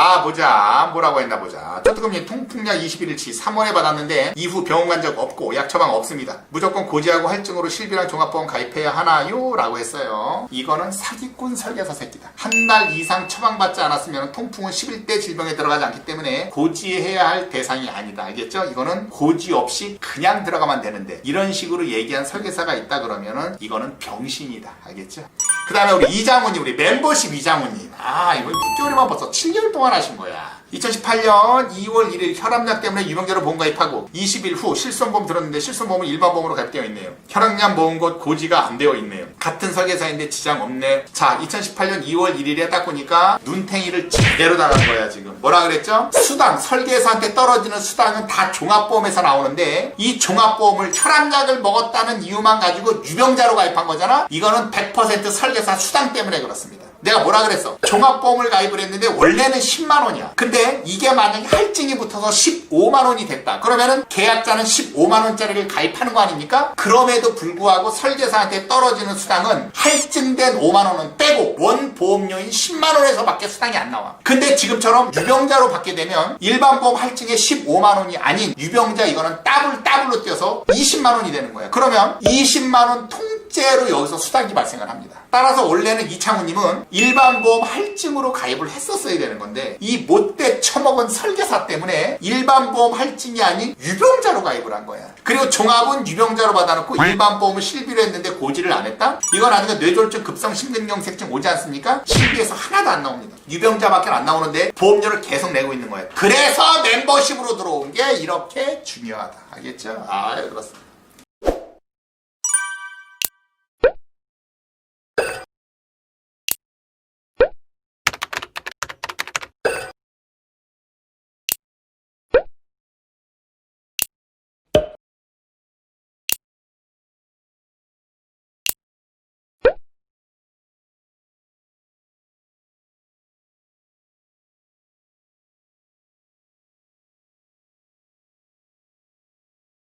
아 보자. 뭐라고 했나 보자. 쪼뜨금리 통풍약 21일치 3월에 받았는데 이후 병원 간 적 없고 약 처방 없습니다. 무조건 고지하고 할증으로 실비랑 종합보험 가입해야 하나요? 라고 했어요. 이거는 사기꾼 설계사 새끼다. 한 달 이상 처방받지 않았으면 통풍은 11대 질병에 들어가지 않기 때문에 고지해야 할 대상이 아니다. 알겠죠? 이거는 고지 없이 그냥 들어가면 되는데 이런 식으로 얘기한 설계사가 있다 그러면은 이거는 병신이다. 알겠죠? 그 다음에 우리 이장훈님 우리 멤버십 이장훈님. 아 이거 6개월이면 벌써 7개월 동안 하신 거야 2018년 2월 1일 혈압약 때문에 유병자로 보험 가입하고 20일 후 실손보험 들었는데 실손보험은 일반 보험으로 가입되어 있네요. 혈압약 모은 것 고지가 안 되어 있네요. 같은 설계사인데 지장 없네. 자, 2018년 2월 1일에 딱 보니까 눈탱이를 제대로 당한 거야 지금. 뭐라 그랬죠? 수당, 설계사한테 떨어지는 수당은 다 종합보험에서 나오는데 이 종합보험을 혈압약을 먹었다는 이유만 가지고 유병자로 가입한 거잖아? 이거는 100% 설계사 수당 때문에 그렇습니다. 내가 뭐라 그랬어? 종합보험을 가입을 했는데 원래는 10만 원이야. 근데 이게 만약에 할증이 붙어서 15만 원이 됐다. 그러면은 계약자는 15만 원짜리를 가입하는 거 아닙니까? 그럼에도 불구하고 설계사한테 떨어지는 수당은 할증된 5만 원은 빼고 원 보험료인 10만 원에서 밖에 수당이 안 나와. 근데 지금처럼 유병자로 받게 되면 일반 보험 할증에 15만 원이 아닌 유병자 이거는 더블 더블로 뛰어서 20만 원이 되는 거야. 그러면 20만 원 통 째로 여기서 수당이 발생을 합니다. 따라서 원래는 이창우님은 일반 보험 할증으로 가입을 했었어야 되는 건데 이 못돼 처먹은 설계사 때문에 일반 보험 할증이 아닌 유병자로 가입을 한 거야. 그리고 종합은 유병자로 받아놓고 일반 보험을 실비로 했는데 고지를 안 했다? 이건 아니가 뇌졸중 급성 심근경색증 오지 않습니까? 실비에서 하나도 안 나옵니다. 유병자밖에 안 나오는데 보험료를 계속 내고 있는 거예요. 그래서 멤버십으로 들어온 게 이렇게 중요하다. 알겠죠? 아, 그렇습니다.